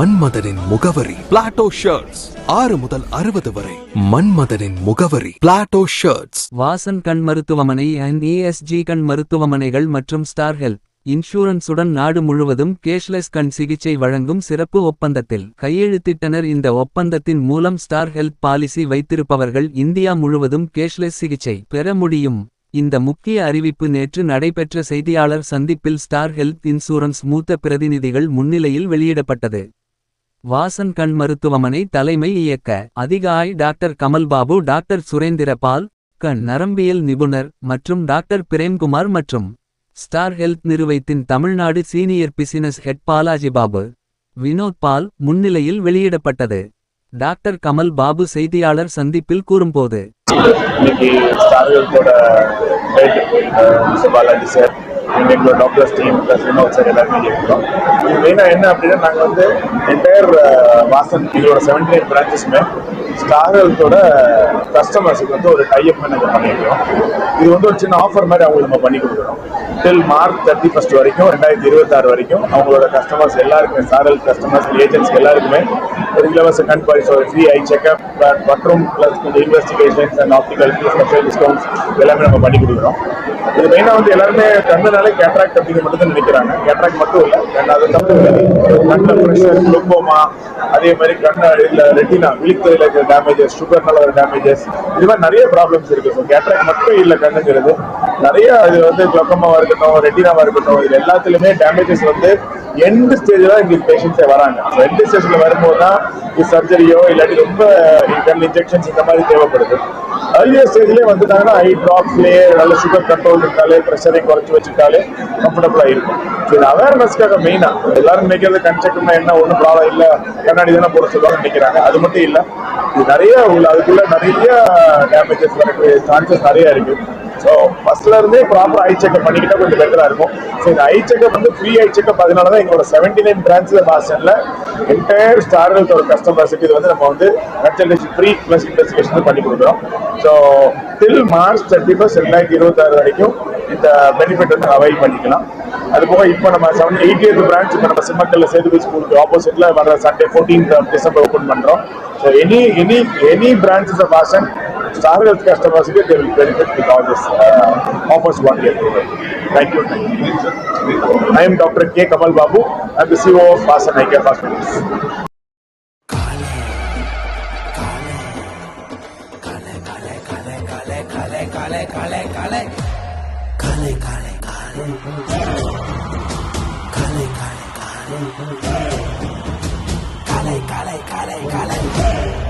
மன்மதனின் முகவரி Plato shirts ஆறு முதல் அறுபது வரை மன்மதனின் முகவரி பிளாட்டோ ஷர்ட்ஸ் வாசன் கண் மருத்துவமனை அண்ட் ஏஎஸ்ஜி கண் மருத்துவமனைகள் மற்றும் ஸ்டார் ஹெல்த் இன்சூரன்ஸுடன் நாடு முழுவதும் கேஷ்லெஸ் கண் சிகிச்சை வழங்கும் சிறப்பு ஒப்பந்தத்தில். கையெழுத்திட்டனர் இந்த ஒப்பந்தத்தின் மூலம் ஸ்டார் ஹெல்த் பாலிசி வைத்திருப்பவர்கள் இந்தியா முழுவதும் கேஷ்லெஸ் சிகிச்சை பெற முடியும். இந்த முக்கிய அறிவிப்பு நேற்று நடைபெற்ற செய்தியாளர் சந்திப்பில் ஸ்டார் ஹெல்த் இன்சூரன்ஸ் மூத்த பிரதிநிதிகள் முன்னிலையில் வெளியிடப்பட்டது. வாசன் கண் மருத்துவமனை தலைமை இயக்க அதிகாய் டாக்டர் கமல்பாபு டாக்டர் சுரேந்திர பால் கண் நரம்பியல் நிபுணர் மற்றும் டாக்டர் பிரேம்குமார் மற்றும் star health நிறுவத்தின் Tamil Nadu senior business head Balaji Babu Vinod Pal முன்னிலையில் வெளியிடப்பட்டது. டாக்டர் கமல் பாபு செய்தியாளர் சந்திப்பில் கூறும்போது இன்னைக்கு எங்களோட டாக்டர்ஸ் டீம் ப்ளஸ் வினோத் எல்லாருமே இருக்கிறோம் இது மெயினாக என்ன அப்படின்னா நாங்கள் வந்து என்டையர் வாசன் இதோட செவன்டி எயிட் பிரான்ச்சஸுமே ஸ்டார் ஹெல்த்தோட கஸ்டமர்ஸுக்கு வந்து ஒரு டைப் நாங்கள் பண்ணியிருக்கோம் இது வந்து ஒரு சின்ன ஆஃபர் மாதிரி அவங்களுக்கு நம்ம பண்ணி கொடுக்குறோம். டில் மார்ச் தேர்ட்டி ஃபர்ஸ்ட் வரைக்கும் ரெண்டாயிரத்தி இருபத்தாறு வரைக்கும் அவங்களோட கஸ்டமர்ஸ் எல்லாருக்குமே ஸ்டார் ஹெல்த் கஸ்டமர்ஸ் ஏஜென்ட்ஸ் எல்லாருக்குமே ஒரு இலவச கண் பரிசோதனை ஃப்ரீ ஐ செக்அப் மற்றும் ப்ளஸ் கொஞ்சம் investigations and optical special discounts எல்லாமே நம்ம பண்ணி கொடுக்குறோம். இது மெயினாக வந்து எல்லாருமே கண்ணுனாலே கேட்ராக்ட் அப்படிங்கிற மட்டும் தான் நினைக்கிறாங்க. கேட்ராக்ட் மட்டும் இல்லை கண் அதை தவிர கண்ணில் ப்ரெஷர் குளுக்கோமா அதே மாதிரி கண்ணு இல்லை ரெட்டினா விழித்ததில் இருக்கிற டேமேஜஸ் சுகர்னால வர டேமேஜஸ் இது மாதிரி நிறைய ப்ராப்ளம்ஸ் இருக்கு. ஸோ கேட்ராக்ட் மட்டும் இல்லை கண்ணுங்கிறது. நிறைய இது வந்து குளக்கமாவா இருக்கட்டும் ரெட்டினாவாக இருக்கட்டும் இது எல்லாத்துலேயுமே டேமேஜஸ் வந்து எண்டு ஸ்டேஜில் தான் இங்க பேஷண்ட்ஸே வராங்க. ரெண்டு ஸ்டேஜில் வரும்போது தான் இது சர்ஜரியோ இல்லாட்டி ரொம்ப இன்டர்னல் இன்ஜெக்ஷன்ஸ் இந்த மாதிரி தேவைப்படுது. அர்லியர் ஸ்டேஜ்லேயே வந்துட்டாங்கன்னா ஐ ட்ராப்ஸ்லேயே நல்ல சுகர் கண்ட்ரோல் இருந்தாலே ப்ரெஷரையும் குறைச்சி வச்சுட்டாலே கம்ஃபர்டபுளாக இருக்கும். ஸோ இது அவேர்னஸ்க்காக மெயினாக எல்லாரும் நினைக்கிறது கன்செக்ட்னா என்ன ஒன்றும் ப்ராப்ளம் இல்லை கண்ணாடி தானே போட சொல்லுவாங்க நினைக்கிறாங்க. அது மட்டும் இல்லை இது நிறைய உள்ள அதுக்குள்ள நிறைய டேமேஜஸ் வரக்கூடிய சான்சஸ் நிறைய இருக்குது ஸோ ஃபர்ஸ்ட்ல இருந்தே ப்ராப்பர் ஐ செக்அப் பண்ணிக்கிட்டா கொஞ்சம் பெட்டரா இருக்கும். ஸோ இந்த ஐ செக்அப் வந்து ஃப்ரீ ஐ செக்அப் அதனால தான் எங்களோட செவன்டி நைன் பிரான்ச்சில் பாஸ்டன்ல என்டையர் ஸ்டார் ஹெல்த்தோட கஸ்டமர்ஸுக்கு இது வந்து நம்ம வந்து கன்சல்டேஷன் ஃப்ரீ ப்ளஸ் இன்வெஸ்டிகேஷன் பண்ணி கொடுக்குறோம். So till March thirty first ரெண்டாயிரத்தி இருபத்தாறு வரைக்கும் இந்த பெனிஃபிட் வந்து அவைல் பண்ணிக்கலாம். அது போக இப்போ நம்ம செவன் எயிட்டியத் பிரான்ச் இப்போ நம்ம சிம்மக்கல்ல சேதுபதி ஸ்கூலுக்கு ஆப்போசிட்ல வர சண்டே ஃபோர்டீன் டிசம்பர் ஓப்பன் பண்றோம். So any any any branches of target customers, they will benefit with all this uh, offers what we are providing. Thank you. I am Dr. K. Kamal Babu. I am the CEO of Fasan Eye Hospitals. काले काले काले काले काले काले काले काले काले काले काले काले काले